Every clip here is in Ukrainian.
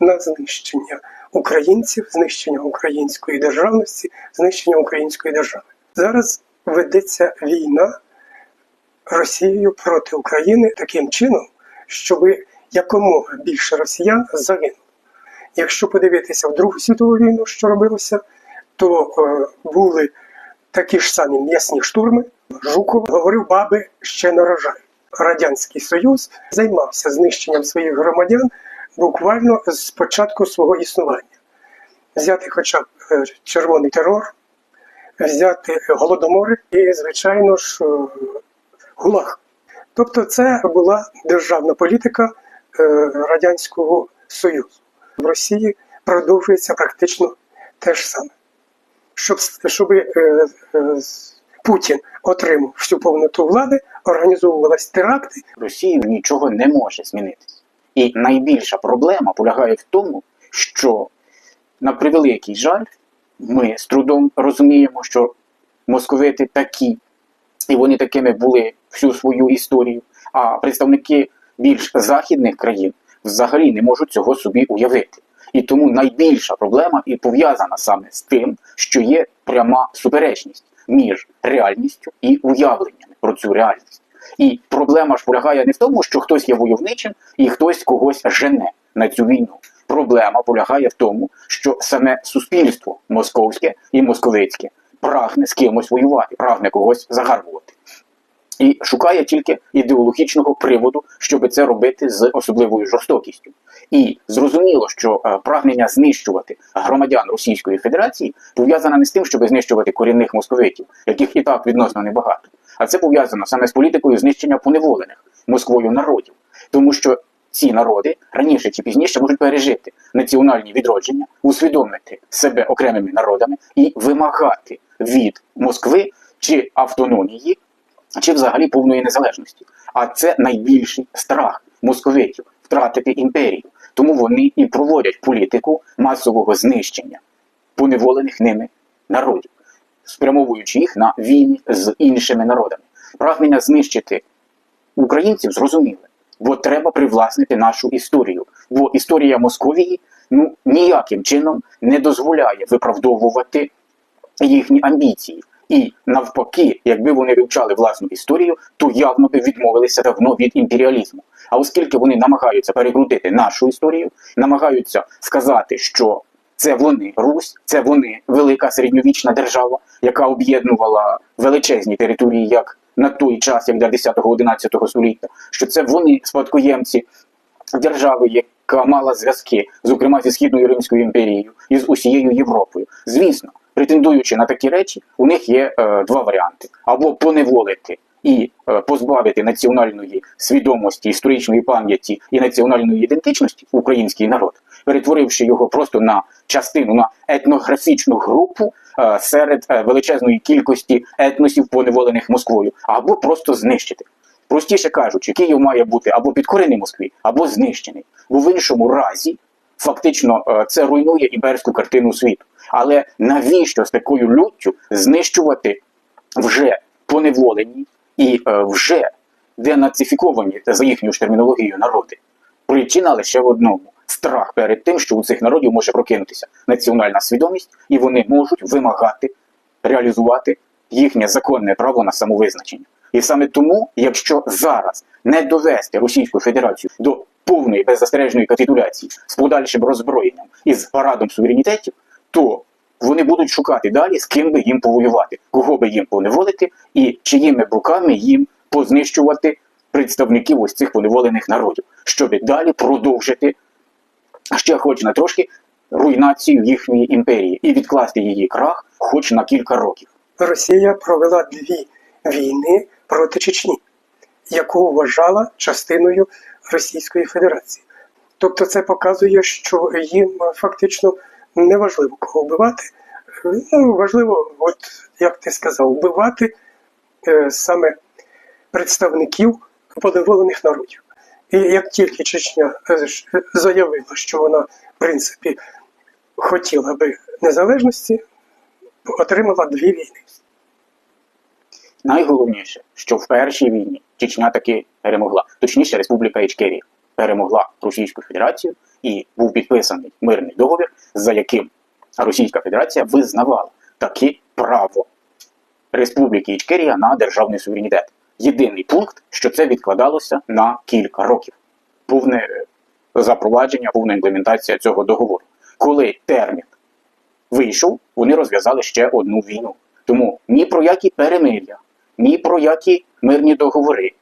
на знищення українців, знищення української державності, знищення української держави. Зараз ведеться війна Росією проти України таким чином, щоб якомога більше росіян загинуло. Якщо подивитися в Другу світову війну, що робилося, то е, були такі ж самі м'ясні штурми. Жуков говорив, баби ще нарожають. Радянський Союз займався знищенням своїх громадян буквально з початку свого існування. Взяти хоча б е, червоний терор, взяти голодомори і, звичайно ж, е, гулаг. Тобто, це була державна політика е, Радянського Союзу. В Росії продовжується практично те ж саме. Щоб, щоб Путін отримав всю повноту влади, організовувалися теракти, Росії нічого не може змінитися. І найбільша проблема полягає в тому, що на превеликий жаль, ми з трудом розуміємо, що московити такі, і вони такими були всю свою історію. А представники більш західних країн взагалі не можуть цього собі уявити. І тому найбільша проблема і пов'язана саме з тим, що є пряма суперечність між реальністю і уявленнями про цю реальність. І проблема ж полягає не в тому, що хтось є войовничим і хтось когось жене на цю війну. Проблема полягає в тому, що саме суспільство московське і московицьке прагне з кимось воювати, прагне когось загарбувати. І шукає тільки ідеологічного приводу, щоб це робити з особливою жорстокістю. І зрозуміло, що е, прагнення знищувати громадян Російської Федерації пов'язане не з тим, щоб знищувати корінних московитів, яких і так відносно небагато, а це пов'язано саме з політикою знищення поневолених Москвою народів, тому що ці народи раніше чи пізніше можуть пережити національні відродження, усвідомити себе окремими народами і вимагати від Москви чи автономії, чи взагалі повної незалежності. А це найбільший страх московитів втратити імперію. Тому вони і проводять політику масового знищення поневолених ними народів, спрямовуючи їх на війни з іншими народами. Прагнення знищити українців зрозуміле, бо треба привласнити нашу історію. Бо історія Московії ну ніяким чином не дозволяє виправдовувати їхні амбіції. І навпаки, якби вони вивчали власну історію, то явно би відмовилися давно від імперіалізму. А оскільки вони намагаються перекрутити нашу історію, намагаються сказати, що це вони Русь, це вони велика середньовічна держава, яка об'єднувала величезні території, як на той час, як для 10-11 століття, що це вони спадкоємці держави, яка мала зв'язки, зокрема зі східною Римською імперією і з усією Європою. Звісно, претендуючи на такі речі, у них є е, два варіанти: або поневолити і е, позбавити національної свідомості, історичної пам'яті і національної ідентичності український народ, перетворивши його просто на частину на етнографічну групу е, серед е, величезної кількості етносів, поневолених Москвою, або просто знищити. Простіше кажучи, Київ має бути або підкорений Москві, або знищений. Бо в іншому разі фактично е, це руйнує імперську картину світу. Але навіщо з такою люттю знищувати вже поневолені і е, вже денацифіковані за їхньою ж термінологією народи? Причина лише в одному страх перед тим, що у цих народів може прокинутися національна свідомість, і вони можуть вимагати реалізувати їхнє законне право на самовизначення. І саме тому, якщо зараз не довести Російську Федерацію до повної беззастережної капітуляції з подальшим роззброєнням і з парадом суверенітетів, то вони будуть шукати далі, з ким би їм повоювати, кого би їм поневолити, і чиїми руками їм познищувати представників ось цих поневолених народів, щоб далі продовжити ще хоч на трошки руйнацію їхньої імперії і відкласти її крах хоч на кілька років. Росія провела дві війни проти Чечні, яку вважала частиною Російської Федерації. Тобто це показує, що їм фактично не важливо кого вбивати. Ну, важливо, от як ти сказав, вбивати е, саме представників поневолених народів. І як тільки Чечня е, заявила, що вона, в принципі, хотіла би незалежності, отримала дві війни. Найголовніше, що в першій війні Чечня таки перемогла, точніше Республіка Ічкерія. перемогла Російську Федерацію і був підписаний мирний договір, за яким Російська Федерація визнавала таке право Республіки Ічкерія на державний суверенітет. Єдиний пункт, що це відкладалося на кілька років. Повне запровадження, повна імплементація цього договору. Коли термін вийшов, вони розв'язали ще одну війну. Тому ні про які перемир'я, ні про які мирні договори,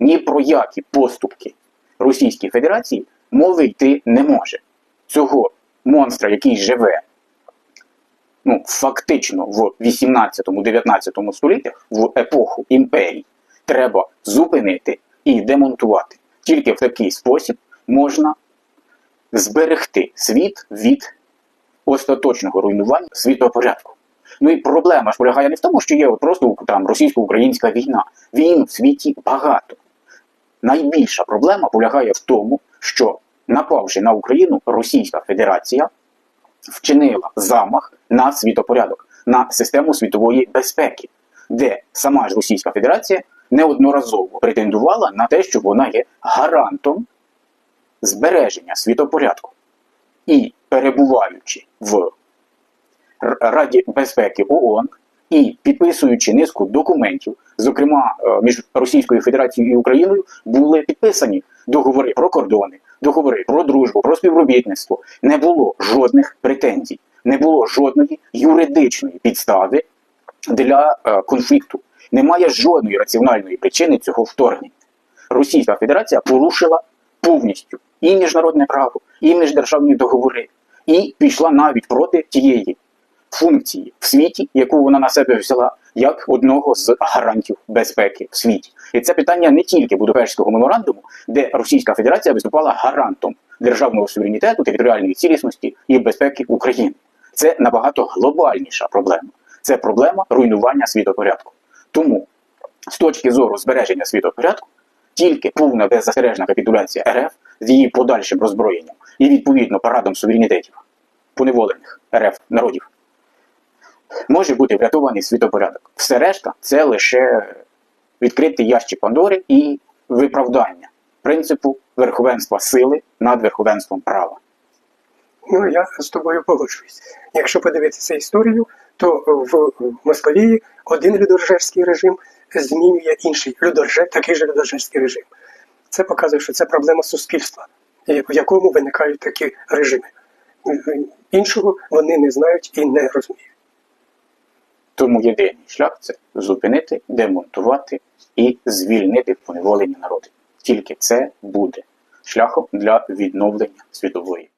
ні про які поступки Російській Федерації мови йти не може. Цього монстра, який живе ну, фактично в 18-19 століттях, в епоху імперій, треба зупинити і демонтувати. Тільки в такий спосіб можна зберегти світ від остаточного руйнування світопорядку. Ну і проблема ж полягає не в тому, що є от просто там російсько-українська війна. Війн в світі багато. Найбільша проблема полягає в тому, що напавши на Україну, Російська Федерація вчинила замах на світопорядок, на систему світової безпеки, де сама ж Російська Федерація неодноразово претендувала на те, що вона є гарантом збереження світопорядку. І перебуваючи в Раді безпеки ООН і підписуючи низку документів, зокрема е, між Російською Федерацією і Україною, були підписані договори про кордони, договори про дружбу, про співробітництво. Не було жодних претензій, не було жодної юридичної підстави для е, конфлікту. Немає жодної раціональної причини цього вторгнення. Російська Федерація порушила повністю і міжнародне право, і міждержавні договори, і пішла навіть проти тієї функції в світі, яку вона на себе взяла, як одного з гарантів безпеки в світі. І це питання не тільки Будапештського меморандуму, де Російська Федерація виступала гарантом державного суверенітету, територіальної цілісності і безпеки України. Це набагато глобальніша проблема. Це проблема руйнування світопорядку. Тому з точки зору збереження світопорядку, тільки повна беззастережна капітуляція РФ з її подальшим роззброєнням і відповідно парадом суверенітетів поневолених РФ народів може бути врятований світопорядок. Все решта це лише відкритий ящик Пандори і виправдання принципу верховенства сили над верховенством права. Ну, я з тобою погоджуюсь. Якщо подивитися історію, то в Московії один людоржерський режим змінює інший людорже, такий же людоржерський режим. Це показує, що це проблема суспільства, в якому виникають такі режими. Іншого вони не знають і не розуміють. Тому єдиний шлях це зупинити, демонтувати і звільнити поневолені народи. Тільки це буде шляхом для відновлення світової